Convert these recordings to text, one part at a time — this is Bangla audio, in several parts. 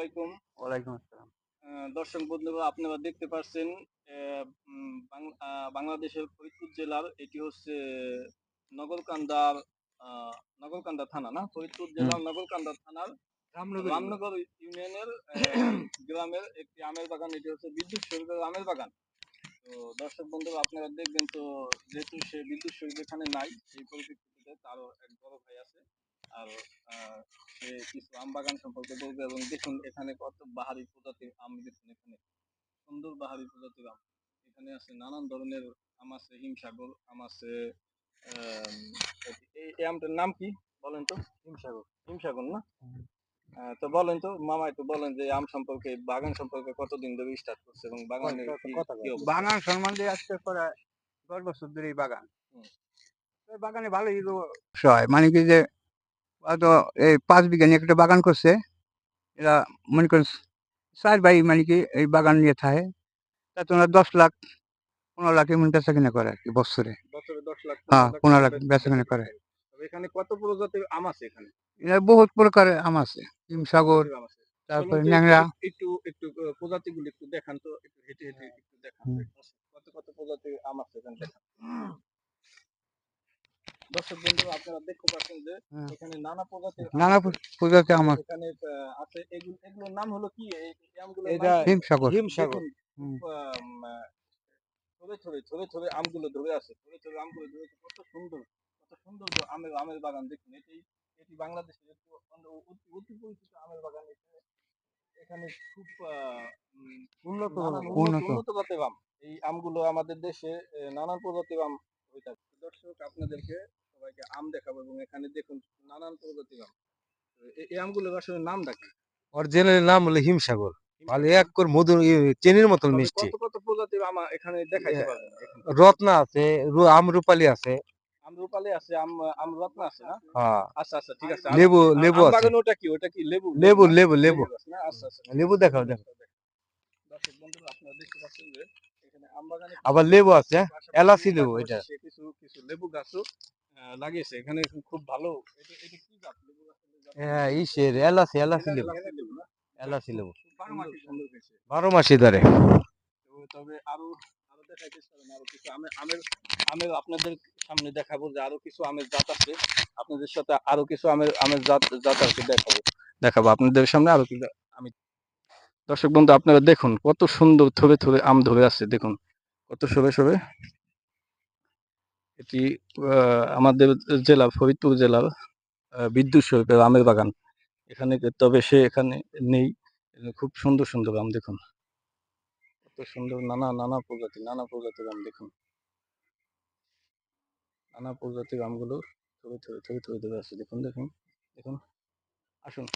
আলাইকুম। ওয়ালাইকুম আসসালাম। দর্শক বন্ধুরা আপনারা দেখতে পাচ্ছেন বাংলাদেশের ফরিদপুর জেলার এটি হচ্ছে নগরকান্দার নগরকান্দা থানা না? ফরিদপুর জেলার নগরকান্দা থানার রামনগর ইউনিয়নের আহ, গ্রামের একটি আমের বাগান এটি হচ্ছে বিদ্যুৎ শরীফের আমের বাগান। তো দর্শক বন্ধুরা আপনারা দেখবেন তো যেহেতু সে বিদ্যুৎ শরীফ এখানে নাই সেই পরিপ্রেক্ষিতে তারও এক বড় ভাই আছে। আর আহ, কিছু আম বাগান সম্পর্কে বলবে এবং দেখুন এখানে কত বাহারি প্রজাতির আম দেখুন এখানে। সুন্দর বাহারি প্রজাতির আম। এখানে আছে নানান ধরনের আম আছে হিমসাগর আম আছে এই আমটার নাম কি? বলেন তো। হিমসাগর। হিমসাগর না? আহ, তো বলেন তো মামা একটু বলেন যে আম সম্পর্কে বাগান সম্পর্কে কতদিন ধরে স্টার্ট করছে এবং বাগানের বাগান সম্মান দিয়ে আজকে প্রায় দশ বছর ধরে এই বাগান এই বাগানে ভালোই হয়। মানে কি যে হয়তো এই পাঁচ বিঘা নিয়ে একটা বাগান করছে। এরা মনে করেন চার ভাই মানে কি এই বাগান নিয়ে থাকে। তাতে ওরা দশ লাখ পনেরো লাখ এমন বেচা কিনা করে আর কি বছরে। বছরে দশ লাখ হ্যাঁ, পনেরো লাখ বেচা কিনা করে। এখানে কত প্রজাতির আম আছে এখানে? এরা বহুত প্রকারের আম আছে। হিমসাগর তারপরে ন্যাংরা। একটু- একটু একটু প্রজাতি গুলো একটু দেখান তো একটু হেঁটে হেঁটে একটু দেখান কত কত প্রজাতির আম আছে এখানে দেখান। দর্শক বন্ধু আপনারা দেখতে পাচ্ছেন যে এখানে নানা প্রজাতির নানা। প্রজাতি আম আছে। এখানে আছে। এগুলোর নাম হলো কি? এই এই এটা? হিমসাগর দেখুন, হুম। খুব, আম, আহ, ছড়ে ছড়ে ছড়ে ছড়ে আমগুলো ধরে আছে। ছড়ে ছড়ে আমগুলো ধরে আছে। কত সুন্দর কত সুন্দর আমের আমের বাগান দেখুন। এটি এটি বাংলাদেশের অতি অতি পরিচিত আমের বাগান। এখানে এখানে খুব আহ, উন্নত উন্নত জাতের আম। এই আমগুলো আমাদের দেশে নানান প্রজাতির আম হয়ে থাকে। দর্শক আপনাদেরকে আম দেখাবো এবং এখানে দেখুন নানান প্রজাতির আম। এই আমগুলোর আসলে নামটা কি? অরিজিনাল নাম হলো হিমসাগর। ভালো এক করে মধুর চিনির মতন মিষ্টি। কত কত প্রজাতির আম এখানে দেখাইতে পারবেন রত্না আছে রু- আমরুপালি আছে। আম রূপালি আছে আম আম রত্ন আছে না? হ্যাঁ। আচ্ছা আচ্ছা ঠিক আছে। লেবু লেবু আছে। বাগান ওটা কি? ওটা কি লেবু? লেবু লেবু লেবু? আচ্ছা আচ্ছা। লেবু দেখাও দেখো দর্শক বন্ধুরা আপনারা দেখতে পাচ্ছেন যে এখানে আম বাগানে আবার লেবু আছে এলাচি লেবু এটা। কিছু কিছু লেবু গাছও লাগিয়েছে। এখানে খুব ভালো? হ্যাঁ ইসের এলাচি এলাচি লেবু। এলাচি লেবু। বারো মাসে ধরে। তবে আরও আরও দেখাইতে আরও কিছু আমের আমের আমের আপনাদের সামনে দেখাবো যে আরও কিছু আমের জাত আছে। আপনাদের সাথে আরও কিছু আমের আমের জাত জাত আছে দেখাবো। দেখাবো আপনাদের সামনে আরও কিছু আমি। দর্শক বন্ধু আপনারা দেখুন কত সুন্দর থবে থবে আম ধরে আছে দেখুন। কত শোভে শোভে। এটি আমাদের জেলা, ফরিদপুর জেলার বিদ্যুৎ শরীফের আমের বাগান। এখানে তবে সে এখানে নেই। খুব সুন্দর সুন্দর আম দেখুন। কত সুন্দর নানা নানা প্রজাতি নানা প্রজাতির আম দেখুন। নানা প্রজাতির আমগুলো থরে থরে থরে থরে ধরে আছে দেখুন দেখুন দেখুন। আসুন।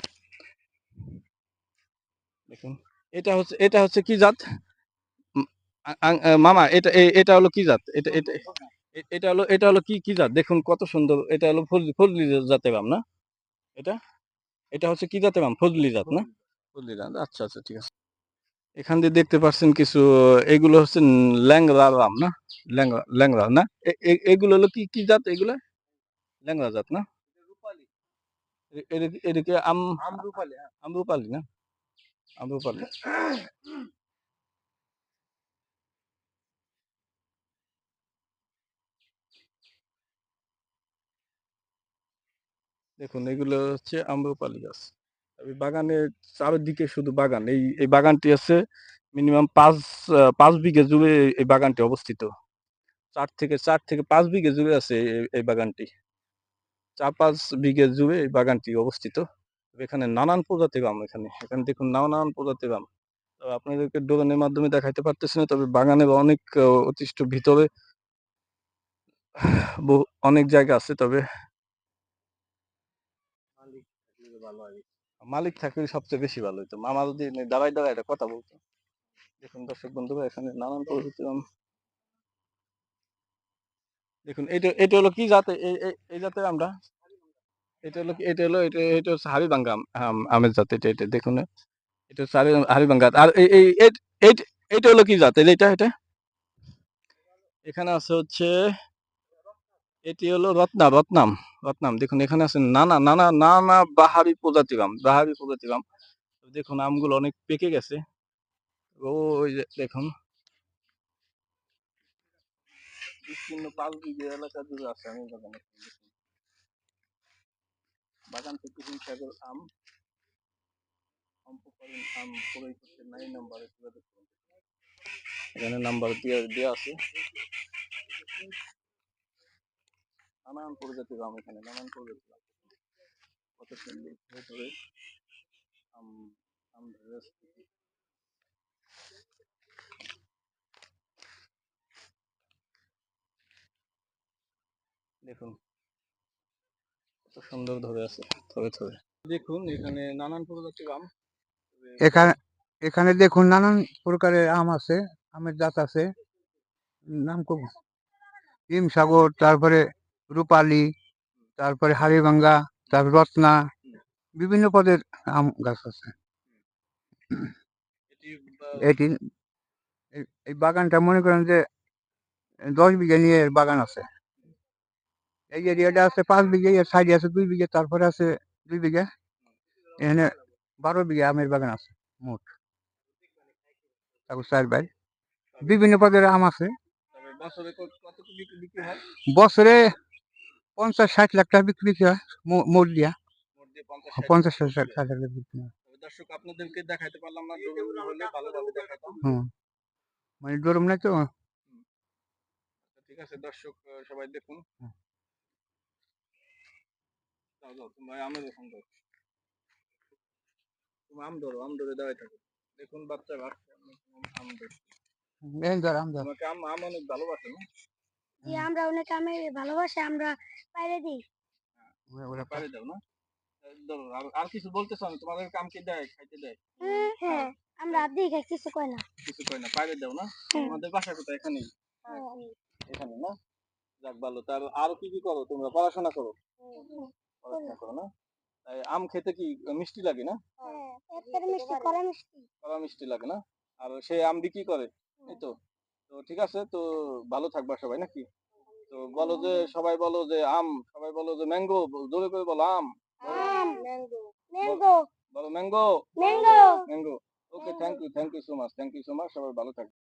দেখুন। এটা হচ্ছে এটা হচ্ছে কি জাত? মামা, এটা এটা হলো কি জাত? এটা এটা এটা হলো এটা হলো কি কি জাত? দেখুন কত সুন্দর এটা হলো ফজলি ফজলি জাতের আম না? এটা? এটা হচ্ছে কি জাতের আম? ফজলি জাত না? ফজলি জাত আচ্ছা আচ্ছা ঠিক আছে। এখান দিয়ে দেখতে পাচ্ছেন কিছু এগুলো হচ্ছে ল্যাংরা আম না? ল্যাংরা ল্যাংরা না? এগুলো হলো কি কি জাত এগুলো? ল্যাংরা জাত না? এদিকে এদিকে আম আমরুপালি আমরুপালি না? আমরুপালি দেখুন, এগুলো হচ্ছে আম্রপালি গাছ। এই বাগানের চারিদিকে শুধু বাগান, এই এই বাগানটি আছে মিনিমাম পাঁচ পাঁচ বিঘে জুড়ে এই- বাগানটি অবস্থিত। চার থেকে চার থেকে পাঁচ বিঘে জুড়ে আছে এই- বাগানটি। চার, পাঁচ বিঘে জুড়ে এই বাগানটি অবস্থিত। এখানে নানান প্রজাতির আম এখানে। এখানে দেখুন নানান প্রজাতির আম। তো আপনাদেরকে ড্রোনের মাধ্যমে দেখাইতে পারতেছি না, তবে বাগানের অনেক অতিষ্ঠ ভিতরে অনেক জায়গা আছে, তবে মালিক থাকলে সবচেয়ে বেশি ভালো হতো মামা যদি এনে দাঁড়ায় দাঁড়ায় একটা কথা বলতো। দেখুন দর্শক বন্ধুরা, এখানে নানান প্রজাতির দেখুন, এটা এটা হলো কি জাতে এই এই জাতের এটা হলো এটা হলো, এটা এটা হচ্ছে আম- আমের জাত, এটা এটা, দেখুন। এটা হচ্ছে হাড়িভাঙ্গা আর এই এইটা হলো কি জাত, এটা এটা? এখানে আছে হচ্ছে, এটি হলো রত্না, রত্নাম। রত্নাম, দেখুন, এখানে আছে নানা নানা নানা বাহারি প্রজাতির আম বাহারি প্রজাতির আম দেখুন, আমগুলো অনেক পেকে গেছে। ওই দেখুন। বিস্তীর্ণ পাঁচ এলাকা জুড়ে আছে, আমি বাগানে থেকে এখানে নাম্বার দিয়ে দেওয়া আছে। নানান প্রজাতির আম এখানে, নানান প্রজাতির আম। কত সুন্দর ধরে আম আম। দেখুন, কত সুন্দর ধরে আছে ধরে ধরে দেখুন, এখানে নানান প্রজাতির আম। এখানে এখানে দেখুন, নানান প্রকারের আম আছে, আমের জাত আছে। নাম খুব হিমসাগর, তারপরে রূপালি তারপরে হাড়িভাঙ্গা তারপর রত্না বিভিন্ন পদের আম গাছ আছে। এটি এই- বাগানটা মনে করেন যে দশ বিঘা নিয়ে এর বাগান আছে। এই এরিয়াটা আছে পাঁচ বিঘে এর সাইডে আছে দুই বিঘে তারপরে আছে দুই বিঘা। এখানে বারো বিঘা আমের বাগান আছে মোট। তারপর চার ভাই বিভিন্ন পদের আম আছে। বছরে পঞ্চাশ ষাট লাখ টাকা বিক্রি হয় মোট দিয়া। দিয়ে পঞ্চাশ ষাট লাখ টাকা বিক্রি হয় তবে দর্শক আপনাদেরকে দেখাইতে পারলাম না জরুরি হলে ভালোভাবে দেখাতাম হুম। মানে তো? তো ঠিক আছে দর্শক সবাই দেখুন। তুমি আম ধরো আম ধরে দাঁড়াই থাকো। দেখুন বাচ্চা বাচ্চা আম ধরো। ধর আম আম অনেক ভালোবাসে না? আমরা অনেক আমি ভালোবাসি আমরা বাইরে দিই। ওরা পারে দাও না? ধরো আর কিছু তোমাদের কাম কি দেয় খাইতে দেয়। হ্যাঁ আমরা আর দিই খাই কিছু কয় না। কিছু কয় না পারে দাও না। বাসা কোথায়? এখানেই। হ্যাঁ, এখানে না? যাক ভালো। তার আরও কি কি করো তোমরা? পড়াশোনা করো? পড়াশোনা করো না? আম খেতে কি মিষ্টি লাগে না? হ্যাঁ, মিষ্টি করা মিষ্টি। কড়া মিষ্টি লাগে না? আর সে আম বিক্রি করে? এই তো। তো ঠিক আছে তো ভালো থাকবা সবাই নাকি? তো বলো যে সবাই বলো যে আম সবাই বলো যে ম্যাঙ্গো জোরে করে বলো আম। বলো mango. Mango. Mango. Okay thank you thank you so much thank you so much সবাই ভালো থাকবে।